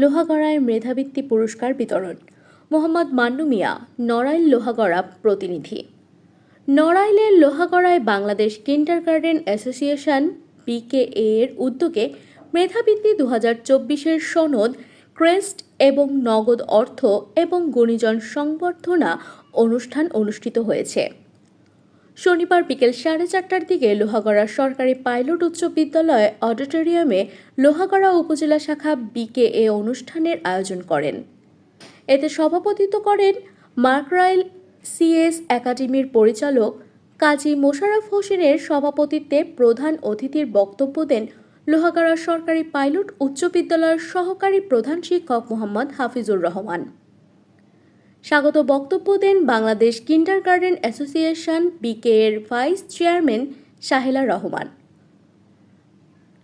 লোহাগড়ায় মেধাবৃত্তি পুরস্কার বিতরণ। মোহাম্মদ মান্নু মিয়া, নড়াইল লোহাগড়া প্রতিনিধি। নড়াইলের লোহাগড়ায় Bangladesh kindergarten association, BKA এর উদ্যোগে মেধাবৃত্তি দু হাজার চব্বিশের সনদ, ক্রেস্ট এবং নগদ অর্থ এবং গুণীজন সংবর্ধনা অনুষ্ঠান অনুষ্ঠিত হয়েছে। শনিবার বিকেল সাড়ে চারটার দিকে লোহাগড়া সরকারি পাইলট উচ্চ বিদ্যালয় অডিটোরিয়ামে লোহাগড়া উপজেলা শাখা বিকেএ অনুষ্ঠানের আয়োজন করেন। এতে সভাপতিত্ব করেন মার্করাইল সিএস একাডেমির পরিচালক কাজী মোশারফ হোসেনের সভাপতিত্বে প্রধান অতিথির বক্তব্য দেন লোহাগড়া সরকারি পাইলট উচ্চ বিদ্যালয়ের সহকারী প্রধান শিক্ষক মোহাম্মদ হাফিজুর রহমান। স্বাগত বক্তব্য দেন Bangladesh kindergarten association BK এর ভাইস চেয়ারম্যান শাহেলা রহমান।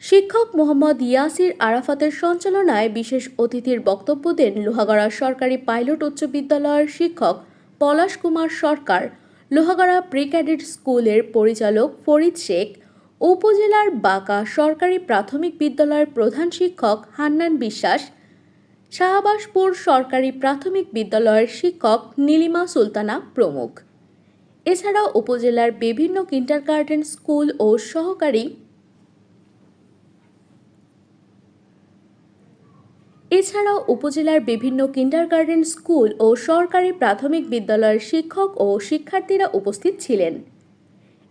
শিক্ষক মোহাম্মদ ইয়াসির আরাফাতের সঞ্চালনায় বিশেষ অতিথির বক্তব্য দেন লোহাগড়া সরকারি পাইলট উচ্চ বিদ্যালয়ের শিক্ষক পলাশ কুমার সরকার, লোহাগড়া প্রি ক্যাডেট স্কুলের পরিচালক ফরিদ শেখ, উপজেলার বাঁকা সরকারি প্রাথমিক বিদ্যালয়ের প্রধান শিক্ষক হান্নান বিশ্বাস শাহবাজপুর সরকারি প্রাথমিক বিদ্যালয়ের শিক্ষক নীলিমা সুলতানা প্রমুখ। এছাড়াও উপজেলার বিভিন্ন কিন্ডারগার্টেন স্কুল ও সহকারী এছাড়াও উপজেলার বিভিন্ন কিন্ডারগার্টেন স্কুল ও সরকারি প্রাথমিক বিদ্যালয়ের শিক্ষক ও শিক্ষার্থীরা উপস্থিত ছিলেন।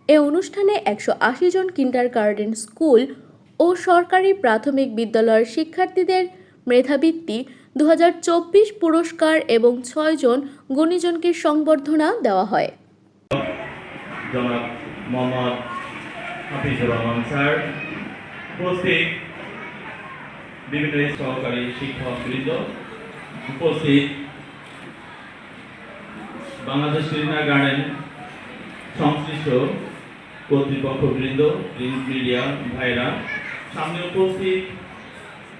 এ অনুষ্ঠানে একশো আশি জন কিন্ডারগার্টেন স্কুল ও সরকারি প্রাথমিক বিদ্যালয়ের শিক্ষার্থীদের মেধাবৃত্তি, দুহাজার চব্বিশ পুরস্কার এবং ছয়জন গুণীজনকে সংবর্ধনা দেওয়া হয়। বিভিন্ন সহকারী শিক্ষক বৃন্দ উপস্থিত বাংলাদেশ গার্ডেন সংশ্লিষ্ট কর্তৃপক্ষ বৃন্দ প্রিন্ট মিডিয়া ভাইরা, সামনে উপস্থিত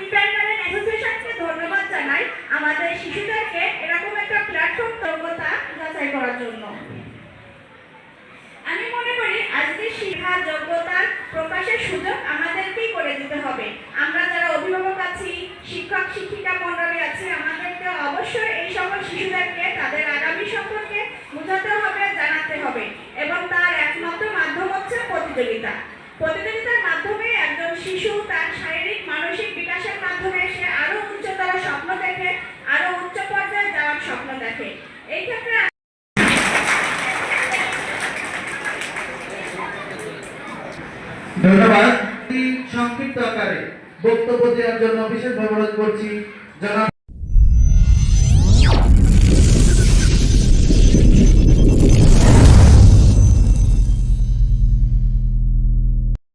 ইন্টারনেট অ্যাসোসিয়েশনকে ধন্যবাদ জানাই আমাদের শিশুদেরকে এরকম একটা প্ল্যাটফর্ম যোগ্যতা যাচাই করার জন্য। ধন্যবাদ। সংক্ষিপ্ত আকারে বক্তব্য দেওয়ার জন্য বিশেষভাবে অনুরোধ করছি। জনাব